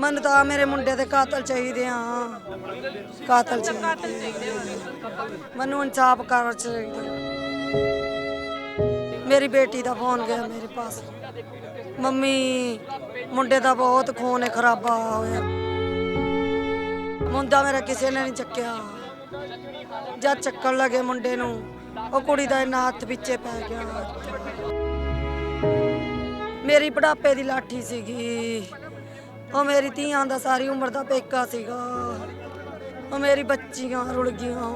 ਮੈਨੂੰ ਤਾਂ ਮੇਰੇ ਮੁੰਡੇ ਦੇ ਕਾਤਲ ਚਾਹੀਦੇ ਆ। ਕਾਤਲ ਚਾਹੀਦੇ। ਮੈਨੂੰ ਇਨਸਾਫ ਕਰ ਚਾਹੀਦਾ। ਮੇਰੀ ਬੇਟੀ ਦਾ ਫੋਨ ਗਿਆ ਮੇਰੇ ਪਾਸ। ਮੰਮੀ, ਮੁੰਡੇ ਦਾ ਬਹੁਤ ਖੂਨ ਖਰਾਬਾ ਹੋਇਆ। ਮੁੰਡਾ ਮੇਰਾ ਕਿਸੇ ਨੇ ਨਹੀਂ ਚੱਕਿਆ। ਜਦ ਚੱਕਣ ਲੱਗੇ ਮੁੰਡੇ ਨੂੰ, ਉਹ ਕੁੜੀ ਦਾ ਇਹਨਾਂ ਹੱਥ ਵਿੱਚੇ ਪੈ ਗਿਆ। ਮੇਰੀ ਬੁਢਾਪੇ ਦੀ ਲਾਠੀ ਸੀਗੀ। ਉਹ ਮੇਰੀ ਧੀਆਂ ਦਾ ਸਾਰੀ ਉਮਰ ਦਾ ਪੇਕਾ ਸੀਗਾ। ਉਹ ਮੇਰੀ ਬੱਚੀਆਂ ਰੁੜ ਗਈਆਂ।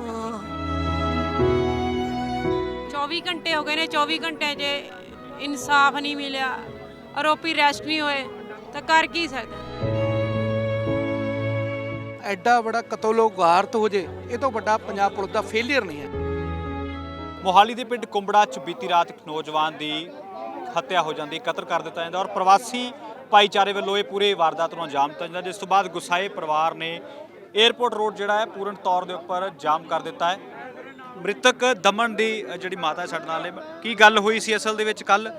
24 ਘੰਟੇ ਹੋ ਗਏ ਨੇ 24 ਘੰਟਿਆਂ 'ਚ ਇਨਸਾਫ ਨਹੀਂ ਮਿਲਿਆ ਆਰੋਪੀ ਅਰੈਸਟ ਨਹੀਂ ਹੋਏ ਤਾਂ ਕਰ ਕੀ ਸਕਦਾ? ਐਡਾ ਬੜਾ ਕਤਲੋਗਾਰਤ ਹੋ ਜੇ ਇਹ ਤੋਂ ਵੱਡਾ ਪੰਜਾਬ ਪੁਲਿਸ ਦਾ ਫੇਲਿਅਰ ਨਹੀਂ ਹੈ। ਮੋਹਾਲੀ ਦੇ ਪਿੰਡ ਕੁੰਬੜਾ 'ਚ ਬੀਤੀ ਰਾਤ ਇੱਕ ਨੌਜਵਾਨ ਦੀ ਹੱਤਿਆ ਹੋ ਜਾਂਦੀ ਕਤਲ ਕਰ ਦਿੱਤਾ ਜਾਂਦਾ ਔਰ ਪ੍ਰਵਾਸੀ ਭਾਈਚਾਰੇ ਵੱਲੋਂ ਇਹ ਪੂਰੇ ਵਾਰਦਾਤ ਨੂੰ ਅੰਜਾਮ ਦਿੱਤਾ ਜਾਂਦਾ ਜਿਸ ਤੋਂ ਬਾਅਦ ਗੁਸਾਏ ਪਰਿਵਾਰ ਨੇ 에ਅਰਪੋਰਟ ਰੋਡ ਜਿਹੜਾ ਹੈ ਪੂਰਨ ਤੌਰ ਦੇ ਉੱਪਰ ਜਾਮ ਕਰ ਦਿੱਤਾ ਹੈ। ਮ੍ਰਿਤਕ ਦਮਨ ਦੀ ਅ, ਜਿਹੜੀ ਮਾਤਾ ਹੈ ਸਾਡੇ ਨਾਲ ਹੈ। ਕੀ ਗੱਲ ਹੋਈ ਸੀ ਅਸਲ ਦੇ ਵਿੱਚ ਕੱਲ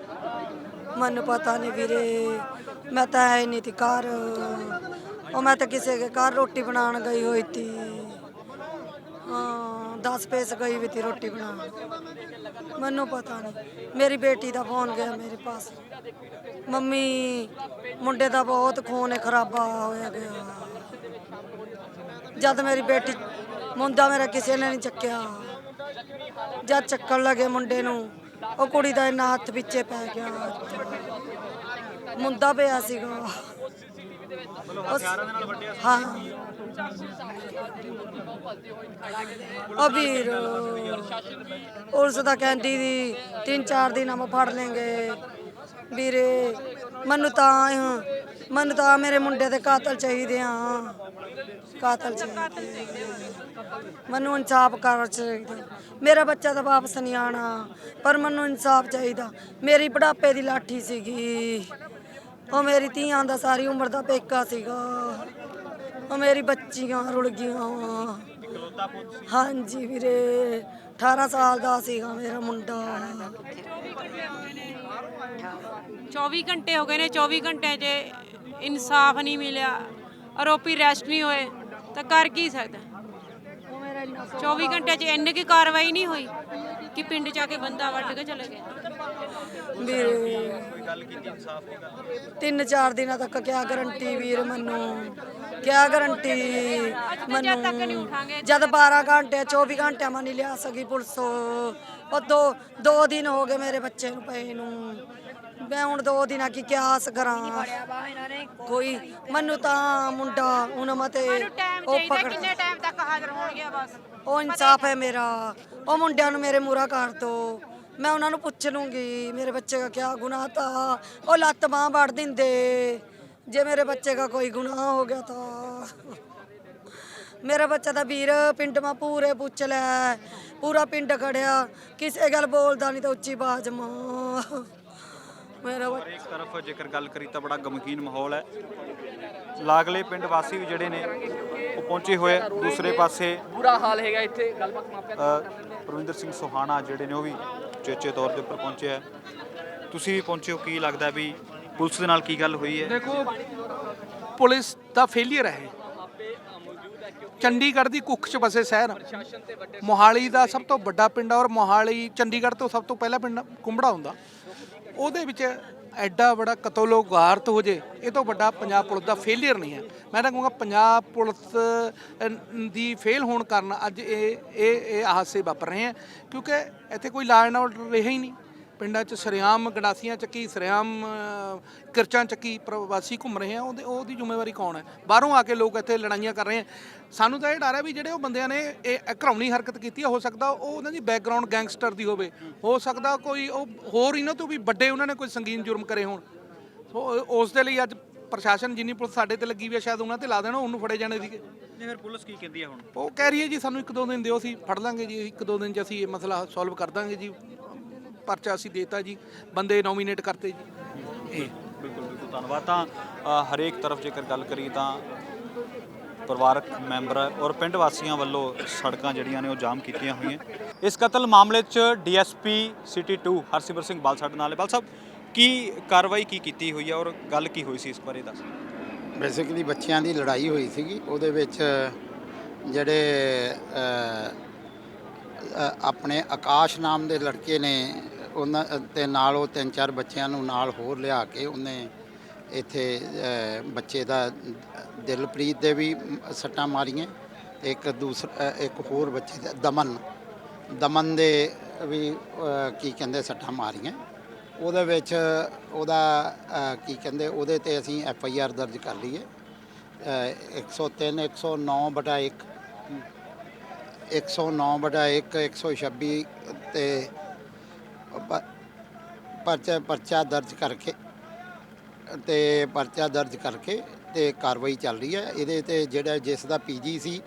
ਮੈਨੂੰ ਪਤਾ ਨਹੀਂ ਵੀਰੇ। ਮੈਂ ਤਾਂ ਹੈ ਨਹੀਂ ਤੀ ਘਰ। ਉਹ ਮੈਂ ਤਾਂ ਕਿਸੇ ਦੇ ਘਰ ਰੋਟੀ ਬਣਾਉਣ ਗਈ ਹੋਈ ਤੀ ਹਾਂ। 10 ਪੇਸ ਗਈ ਵੀ ਤੀ ਰੋਟੀ ਬਣਾ ਮੈਨੂੰ ਪਤਾ ਨਹੀਂ ਮੇਰੀ ਬੇਟੀ ਦਾ ਫੋਨ ਗਿਆ ਮੇਰੇ ਪਾਸ। ਮੰਮੀ, ਮੁੰਡੇ ਦਾ ਬਹੁਤ ਖੂਨ ਖਰਾਬਾ ਹੋਇਆ ਗਿਆ। ਜਦ ਮੇਰੀ ਬੇਟੀ, ਮੁੰਡਾ ਮੇਰਾ ਕਿਸੇ ਨੇ ਨਹੀਂ ਚੱਕਿਆ। ਜਦ ਚੱਕਣ ਲੱਗੇ ਮੁੰਡੇ ਨੂੰ, ਉਹ ਕੁੜੀ ਦਾ ਇੰਨਾ ਹੱਥ ਵਿੱਚੇ ਪੈ ਗਿਆ। ਮੁੰਡਾ ਪਿਆ ਸੀਗਾ। ਹਾਂ। ਉਹ ਵੀਰ ਪੁਲਿਸ ਦਾ ਕਹਿੰਦੀ ਦੀ ਤਿੰਨ ਚਾਰ ਦਿਨ ਮੈਂ ਫੜ ਲੈਂਗੇ। ਵੀਰੇ, ਮੈਨੂੰ ਤਾਂ ਮੈਨੂੰ ਤਾਂ ਮੇਰੇ ਮੁੰਡੇ ਦੇ ਕਾਤਲ ਚਾਹੀਦੇ ਆ। ਕਾਤਲ ਚਾਹੀਦੇ। ਮੈਨੂੰ ਇਨਸਾਫ ਕਰ ਚਾਹੀਦਾ। ਮੇਰਾ ਬੱਚਾ ਤਾਂ ਵਾਪਸ ਨਹੀਂ ਆਣਾ ਪਰ ਮੈਨੂੰ ਇਨਸਾਫ ਚਾਹੀਦਾ। ਮੇਰੀ ਬੁਢਾਪੇ ਦੀ ਲਾਠੀ ਸੀਗੀ। ਉਹ ਮੇਰੀ ਧੀਆਂ ਦਾ ਸਾਰੀ ਉਮਰ ਦਾ ਪੇਕਾ ਸੀਗਾ। ਉਹ ਮੇਰੀ ਬੱਚੀਆਂ ਰੁਲ ਗਈਆਂ। ਹਾਂਜੀ ਵੀਰੇ 18 ਸਾਲ ਦਾ ਸੀਗਾ ਮੇਰਾ ਮੁੰਡਾ। 24 ਘੰਟੇ ਹੋ ਗਏ ਨੇ 24 ਘੰਟਿਆਂ 'ਚ ਇਨਸਾਫ ਨਹੀਂ ਮਿਲਿਆ ਆਰੋਪੀ ਰੈਸਟ ਨਹੀਂ ਹੋਏ, ਤਾਂ ਕਰ ਕੀ ਸਕਦਾ? 24 ਘੰਟਿਆਂ 'ਚ ਇੰਨੀ ਕੀ ਕਾਰਵਾਈ ਨਹੀਂ ਹੋਈ। ਕਿ ਪਿੰਡ 'ਚ ਆ ਕੇ ਬੰਦਾ ਵੱਢ ਕੇ ਚਲੇ ਗਏ ਵੀਰੇ ਤਿੰਨ ਚਾਰ ਦਿਨਾਂ ਤੱਕ ਕਿਆ ਗਰੰਟੀ ਵੀਰ ਮੈਨੂੰ? ਕਿਆ ਗਰੰਟੀ ਜਦ ਤੱਕ ਨਹੀਂ ਮੈਨੂੰ ਉਠਾਂਗੇ, ਜਦ 12 ਘੰਟੇ 24 ਘੰਟਿਆਂ ਮੈਂ ਨਹੀਂ ਲਿਆ ਸਕੀ ਪੁਲਿਸ ਉਹ ਦੋ ਦੋ ਦਿਨ ਹੋ ਗਏ ਮੇਰੇ ਬੱਚੇ ਨੂੰ ਪਏ ਨੂੰ। ਮੈਂ ਹੁਣ ਦੋ ਦਿਨਾਂ ਕੀ ਕਿਆਸ ਕਰਾਂ। ਕੋਈ ਮੈਨੂੰ ਤਾਂ ਮੁੰਡਾ ਹੁਣ ਮਤੇ ਉਹ ਪਕੜ ਕਿੰਨੇ ਟਾਈਮ ਤੱਕ ਹਾਜ਼ਰ ਹੋਣਗੇ ਬਸ। ਉਹ ਇਨਸਾਫ ਹੈ ਮੇਰਾ। ਉਹ ਮੁੰਡਿਆਂ ਨੂੰ ਮੇਰੇ ਮੂਰਾ ਕਰ ਦੋ। ਮੈਂ ਉਹਨਾਂ ਨੂੰ ਪੁੱਛ ਲੂੰਗੀ ਮੇਰੇ ਬੱਚੇ ਦਾ ਕੀ ਗੁਨਾਹ ਤਾ? ਉਹ ਲੱਤ ਬਾਹ ਵੜ ਦਿੰਦੇ। ਜੇ ਮੇਰੇ ਬੱਚੇ ਦਾ ਕੋਈ ਗੁਨਾਹ ਹੋ ਗਿਆ ਤਾਂ? ਮੇਰਾ ਬੱਚਾ ਤਾਂ ਵੀਰ ਪਿੰਡ ਮਾ ਪੂਰੇ ਪੁੱਛ ਲੈ। ਪੂਰਾ ਪਿੰਡ ਖੜਿਆ। ਕਿਸੇ ਗੱਲ ਬੋਲਦਾ ਨਹੀਂ ਤਾਂ ਉੱਚੀ ਬਾਜ਼ ਮਾਂ। ਮੇਰਾ ਬੱਚਾ ਇੱਕ ਤਰਫ ਜੇਕਰ ਗੱਲ ਕਰੀ ਤਾਂ ਬੜਾ ਗਮਗੀਨ ਮਾਹੌਲ ਹੈ। ਲਾਗਲੇ ਪਿੰਡ ਵਾਸੀ ਵੀ ਜਿਹੜੇ ਨੇ ਉਹ ਪਹੁੰਚੇ ਹੋਏ ਆ। ਦੂਸਰੇ ਪਾਸੇ ਬੁਰਾ ਹਾਲ ਹੈਗਾ ਇੱਥੇ ਗੱਲਬਾਤ ਮਾਪਿਆਂ ਅ, ਪ੍ਰਵਿੰਦਰ ਸਿੰਘ ਸੁਹਾਣਾ ਜਿਹੜੇ ਨੇ ਉਹ ਵੀ ਚੇਚੇ ਤੌਰ ਦੇ ਉੱਪਰ ਪਹੁੰਚੇ ਆ। ਤੁਸੀਂ ਵੀ ਪਹੁੰਚੇ ਹੋ ਕੀ ਲੱਗਦਾ ਵੀ ਪੁਲਿਸ ਦੇ ਨਾਲ ਕੀ ਗੱਲ ਹੋਈ ਹੈ? ਦੇਖੋ ਪੁਲਿਸ ਦਾ ਫੇਲਿਅਰ ਹੈ। ਇਹ। ਚੰਡੀਗੜ੍ਹ ਦੀ ਕੁੱਖ 'ਚ ਵਸੇ ਸ਼ਹਿਰ। ਮੋਹਾਲੀ ਦਾ ਸਭ ਤੋਂ ਵੱਡਾ ਪਿੰਡ ਆ ਔਰ ਮੋਹਾਲੀ ਚੰਡੀਗੜ੍ਹ ਤੋਂ ਸਭ ਤੋਂ ਪਹਿਲਾ ਪਿੰਡ ਕੁੰਬੜਾ ਹੁੰਦਾ। ਉਹਦੇ ਵਿੱਚ ਐਡਾ ਬੜਾ ਕਤਲੋਗਾਰਤ ਹੋ ਜੇ, ਇਹ ਤੋਂ ਵੱਡਾ ਪੰਜਾਬ ਪੁਲਿਸ ਦਾ ਫੇਲਿਅਰ ਨਹੀਂ ਹੈ। ਮੈਂ ਤਾਂ ਕਹੂੰਗਾ ਪੰਜਾਬ ਪੁਲਿਸ ਦੀ ਫੇਲ ਹੋਣ ਕਾਰਨ ਅੱਜ ਇਹ ਇਹ ਇਹ ਹਾਦਸੇ ਵਾਪਰ ਰਹੇ ਹੈ, ਕਿਉਂਕਿ ਇੱਥੇ ਕੋਈ ਲਾਅ ਐਂਡ ਆਰਡਰ ਰਿਹਾ ਹੀ ਨਹੀਂ। ਪਿੰਡਾਂ 'ਚ ਸਰਿਆਮ ਗੰਡਾਸੀਆਂ ਚੱਕੀ ਸਰਿਆਮ ਕਿਰਚਾਂ ਚੱਕੀ ਪ੍ਰਵਾਸੀ ਘੁੰਮ ਰਹੇ ਆ ਉਹਦੇ ਉਹਦੀ ਜ਼ਿੰਮੇਵਾਰੀ ਕੌਣ ਹੈ? ਬਾਹਰੋਂ ਆ ਕੇ ਲੋਕ ਇੱਥੇ ਲੜਾਈਆਂ ਕਰ ਰਹੇ ਆ। ਸਾਨੂੰ ਤਾਂ ਇਹ ਡਰ ਹੈ ਵੀ ਜਿਹੜੇ ਉਹ ਬੰਦਿਆਂ ਨੇ ਇਹ ਘਰਾਉਣੀ ਹਰਕਤ ਕੀਤੀ ਹੈ ਹੋ ਸਕਦਾ ਉਹ ਉਹਨਾਂ ਦੀ ਬੈਕਗ੍ਰਾਉਂਡ ਗੈਂਗਸਟਰ ਦੀ ਹੋਵੇ। ਹੋ ਸਕਦਾ ਕੋਈ ਉਹ ਹੋਰ ਇਹਨਾਂ ਤੋਂ ਵੀ ਵੱਡੇ ਉਹਨਾਂ ਨੇ ਕੋਈ ਸੰਗੀਨ ਜੁਰਮ ਕਰੇ ਹੋਣ। ਸੋ ਉਸ ਦੇ ਲਈ ਅੱਜ ਪ੍ਰਸ਼ਾਸਨ ਜਿੰਨੀ ਪੁਲਿਸ ਸਾਡੇ ਤੇ ਲੱਗੀ ਵੀ ਹੈ ਸ਼ਾਇਦ ਉਹਨਾਂ ਤੇ ਲਾ ਦੇਣਾ ਉਹਨੂੰ ਫੜੇ ਜਾਣੇ ਸੀਗੇ। ਨਹੀਂ ਫਿਰ ਪੁਲਿਸ ਕੀ ਕਹਿੰਦੀ ਹੈ ਹੁਣ? ਉਹ ਕਹਿ ਰਹੀ ਹੈ ਜੀ ਸਾਨੂੰ ਇੱਕ ਦੋ ਦਿਨ ਦਿਓ ਅਸੀਂ ਫੜ ਲਾਂਗੇ ਜੀ ਇੱਕ ਦੋ ਦਿਨ 'ਚ ਅਸੀਂ ਇਹ ਮਸਲਾ ਸੋਲਵ ਕਰ ਦਾਂਗੇ ਜੀ। ਪਰਚਾ ਅਸੀਂ ਦੇਤਾ ਜੀ ਬੰਦੇ ਨੋਮੀਨੇਟ ਕਰਤੇ ਜੀ। ਇਹ ਬਿਲਕੁਲ ਬਿਲਕੁਲ ਧੰਨਵਾਦ। ਤਾਂ ਅ, ਹਰੇਕ ਤਰਫ ਜੇਕਰ ਗੱਲ ਕਰੀ ਤਾਂ ਪਰਿਵਾਰਕ ਮੈਂਬਰ ਔਰ ਪਿੰਡ ਵਾਸੀਆਂ ਵੱਲੋਂ ਸੜਕਾਂ ਜਿਹੜੀਆਂ ਨੇ ਉਹ ਜਾਮ ਕੀਤੀਆਂ ਹੋਈਆਂ। ਇਸ ਕਤਲ ਮਾਮਲੇ 'ਚ ਡੀਐਸਪੀ ਸਿਟੀ 2 ਹਰਸਿਮਰ ਸਿੰਘ ਬਲ ਸਾਡੇ ਨਾਲ ਹੈ ਬਲ ਸਾਹਿਬ ਕੀ ਕਾਰਵਾਈ ਕੀ ਕੀਤੀ ਹੋਈ ਹੈ ਔਰ ਗੱਲ ਕੀ ਹੋਈ ਸੀ ਇਸ ਬਾਰੇ ਦੱਸ। ਬੇਸਿਕਲੀ ਬੱਚਿਆਂ ਦੀ ਲੜਾਈ ਹੋਈ ਸੀਗੀ। ਉਹਦੇ ਵਿੱਚ ਜਿਹੜੇ ਅ, ਅ, ਆਪਣੇ ਆਕਾਸ਼ ਨਾਮ ਦੇ ਲੜਕੇ ਨੇ ਉਹਨਾਂ ਤੇ ਨਾਲ ਉਹ ਤਿੰਨ ਚਾਰ ਬੱਚਿਆਂ ਨੂੰ ਨਾਲ ਹੋਰ ਲਿਆ ਕੇ ਉਹਨੇ ਇੱਥੇ ਬੱਚੇ ਦਾ ਦਿਲਪ੍ਰੀਤ ਦੇ ਵੀ ਸੱਟਾਂ ਮਾਰੀਆਂ ਤੇ ਇੱਕ ਦੂਸਰਾ ਇੱਕ ਹੋਰ ਬੱਚੇ ਦਾ ਦਮਨ। ਦਮਨ ਦੇ ਵੀ ਕੀ ਕਹਿੰਦੇ ਸੱਟਾਂ ਮਾਰੀਆਂ। ਉਹਦੇ ਵਿੱਚ ਉਹਦਾ ਕੀ ਕਹਿੰਦੇ ਉਹਦੇ ਤੇ ਅਸੀਂ ਐਫ ਆਈ ਆਰ ਦਰਜ ਕਰ ਲਈ ਹੈ ਅ, 103 109 ਬਟਾ 1 109 ਬਟਾ 1 126 ਤੇ ਪ- ਪਰਚਾ ਪਰਚਾ ਦਰਜ ਕਰਕੇ ਤੇ ਪਰਚਾ ਦਰਜ ਕਰਕੇ ਤੇ ਕਾਰਵਾਈ ਚੱਲ ਰਹੀ ਹੈ। ਇਹਦੇ ਤੇ ਜਿਹੜਾ ਜਿਸ ਦਾ ਪੀਜੀ ਸੀ,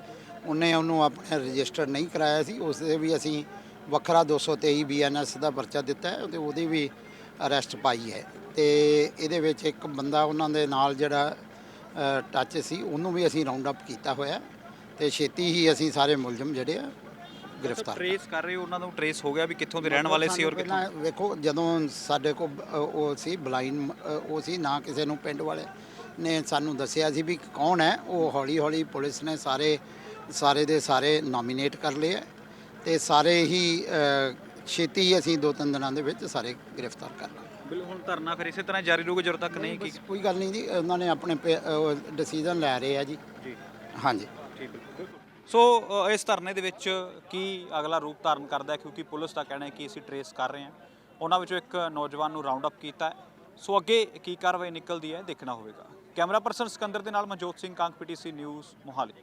ਉਹਨੇ ਉਹਨੂੰ ਆਪਣੇ ਰਜਿਸਟਰ ਨਹੀਂ ਕਰਾਇਆ ਸੀ। ਉਸ ਦੇ ਵੀ ਅਸੀਂ ਵੱਖਰਾ 223 ਬੀਐਨਐਸ ਦਾ ਪਰਚਾ ਦਿੱਤਾ ਹੈ ਤੇ ਉਹਦੀ ਵੀ ਅਰੈਸਟ ਪਾਈ ਹੈ। ਤੇ ਇਹਦੇ ਵਿੱਚ ਇੱਕ ਬੰਦਾ ਉਹਨਾਂ ਦੇ ਨਾਲ ਜਿਹੜਾ ਟੱਚ ਸੀ, ਉਹਨੂੰ ਵੀ ਅਸੀਂ ਰਾਉਂਡ ਅਪ ਕੀਤਾ ਹੋਇਆ ਤੇ ਛੇਤੀ ਹੀ ਅਸੀਂ ਸਾਰੇ ਮੁਲਜ਼ਮ ਜਿਹੜੇ ਆ ਗ੍ਰਿਫਤਾਰ ਟਰੇਸ ਕਰ ਰਹੇ ਹੋ ਉਹਨਾਂ ਨੂੰ ਟਰੇਸ ਹੋ ਗਿਆ ਵੀ ਕਿੱਥੋਂ ਦੇ ਰਹਿਣ ਵਾਲੇ ਸੀ ਔਰ ਕਿੱਥੋਂ? ਪਹਿਲਾਂ ਵੇਖੋ ਜਦੋਂ ਸਾਡੇ ਕੋਲ ਉਹ ਸੀ ਬਲਾਈਂਡ ਉਹ ਸੀ ਨਾ ਕਿਸੇ ਨੂੰ ਪਿੰਡ ਵਾਲੇ ਨੇ ਸਾਨੂੰ ਦੱਸਿਆ ਸੀ ਵੀ ਕੌਣ ਹੈ। ਉਹ ਹੌਲੀ ਹੌਲੀ ਪੁਲਿਸ ਨੇ ਸਾਰੇ ਸਾਰੇ ਦੇ ਸਾਰੇ ਨੋਮੀਨੇਟ ਕਰ ਲਏ ਹੈ ਤੇ ਸਾਰੇ ਹੀ ਅ, ਛੇਤੀ ਅਸੀਂ ਦੋ ਤਿੰਨ ਦਿਨਾਂ ਦੇ ਵਿੱਚ ਸਾਰੇ ਗ੍ਰਿਫਤਾਰ ਕਰ ਲਾਂਗੇ ਬਿਲ ਹੁਣ ਧਰਨਾ ਫਿਰ ਇਸੇ ਤਰ੍ਹਾਂ ਜਾਰੀ ਰਹੂਗਾ ਜਦੋਂ ਤੱਕ ਨਹੀਂ ਕੀ ਬਸ ਕੋਈ ਗੱਲ ਨਹੀਂ ਜੀ ਉਹਨਾਂ ਨੇ ਆਪਣੇ ਡਿਸੀਜਨ ਲੈ ਰਹੇ ਆ ਜੀ। ਜੀ। ਹਾਂਜੀ। ਠੀਕ ਬਿਲਕੁਲ ਸੋ ਇਸ ਧਰਨੇ ਦੇ ਵਿੱਚ ਕੀ ਅਗਲਾ ਰੂਪ ਧਾਰਨ ਕਰਦਾ ਹੈ? ਕਿਉਂਕਿ ਪੁਲਿਸ ਦਾ ਕਹਿਣਾ ਹੈ ਕਿ ਅਸੀਂ ਟਰੇਸ ਕਰ ਰਹੇ ਹਾਂ। ਉਹਨਾਂ ਵਿੱਚੋਂ ਇੱਕ ਨੌਜਵਾਨ ਨੂੰ ਰਾਉਂਡ ਅਪ ਕੀਤਾ ਸੋ, ਅੱਗੇ ਕੀ ਕਾਰਵਾਈ ਨਿਕਲਦੀ ਹੈ, ਦੇਖਣਾ ਹੋਵੇਗਾ। ਕੈਮਰਾ ਪਰਸਨ ਸਿਕੰਦਰ ਦੇ ਨਾਲ ਮਨਜੋਤ ਸਿੰਘ, ਕਾਂਗ ਪੀਟੀਸੀ ਨਿਊਜ਼, ਮੋਹਾਲੀ।